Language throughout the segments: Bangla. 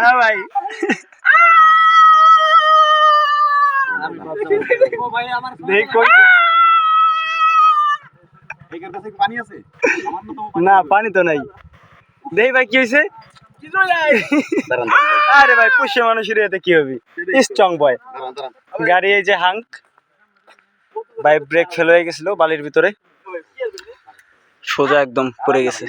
হ্যাঁ ভাই। দেখ কই। একের কাছে কি পানি তো না পানি তো নাই। দেই ভাই কি হয়েছে আরে ভাই পুষ্য মানুষের এতে কি হবে? স্ট্রং বয় গাড়ি এই যে হাঙ্ক। ভাই ব্রেক ফেল হয়ে গেছিল বালির ভিতরে। সোজা একদম পড়ে গেছে।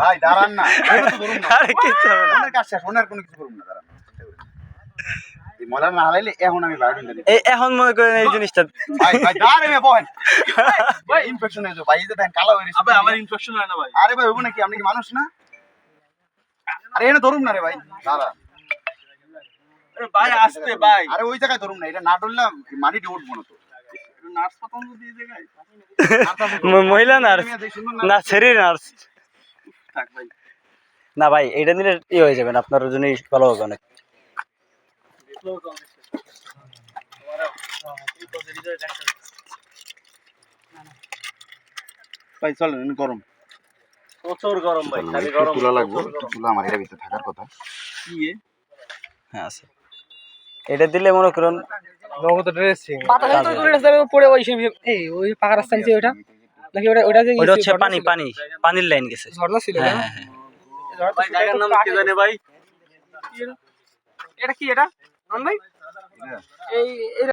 ভাই দাঁড়ান না। আরে হবে না। ওনার কাজ শেষ ওনার কোনো কিছু করুন না দাঁড়ান। না হালাইলে এখন আমি বায়োডিনটা দিই এখন মনে করেন এই জিনিসটা ভাই ভাই দাঁড়ান এমে বহেন ভাই ইনফেকশন হয়েছে ভাই এই যে দেখেন কালো আবে আমার ইনফেকশন হয় না ভাই। আরে ভাই ওখানে কি আপনি কি মানুষ না? আরে এনে ধরুন না রে ভাই। ভাই আসতে ভাই। আরে ওই জায়গায় ধরুন না এটা না ধরলে মাটিতে উঠবো না তো। নার্স দিয়ে মহিলা নার্স। না শরীর নার্স। না ভাই এটা নিলে ই হয়ে যাবেন আপনার জন্যই ভালো হবে অনেক। ভাই চলেন গরম। প্রচুর গরম ভাই খালি গরম তুলা লাগবে তুলা আমার এর ভিতরে থাকার কথা। কি হ্যাঁ আছে। এটা দিলে মনে করুন পড়ে ওই সে এই ওই পাকা রাস্তা নিচে ওটা নাকি ওটা ওটা যে ওটা হচ্ছে পানি পানি পানির লাইন গেছে। ঝর্ণা ছিল হ্যাঁ হ্যাঁ হ্যাঁ। ভাই জায়গার নাম কি জানে ভাই? এটা কি এটা? নন ভাই? এই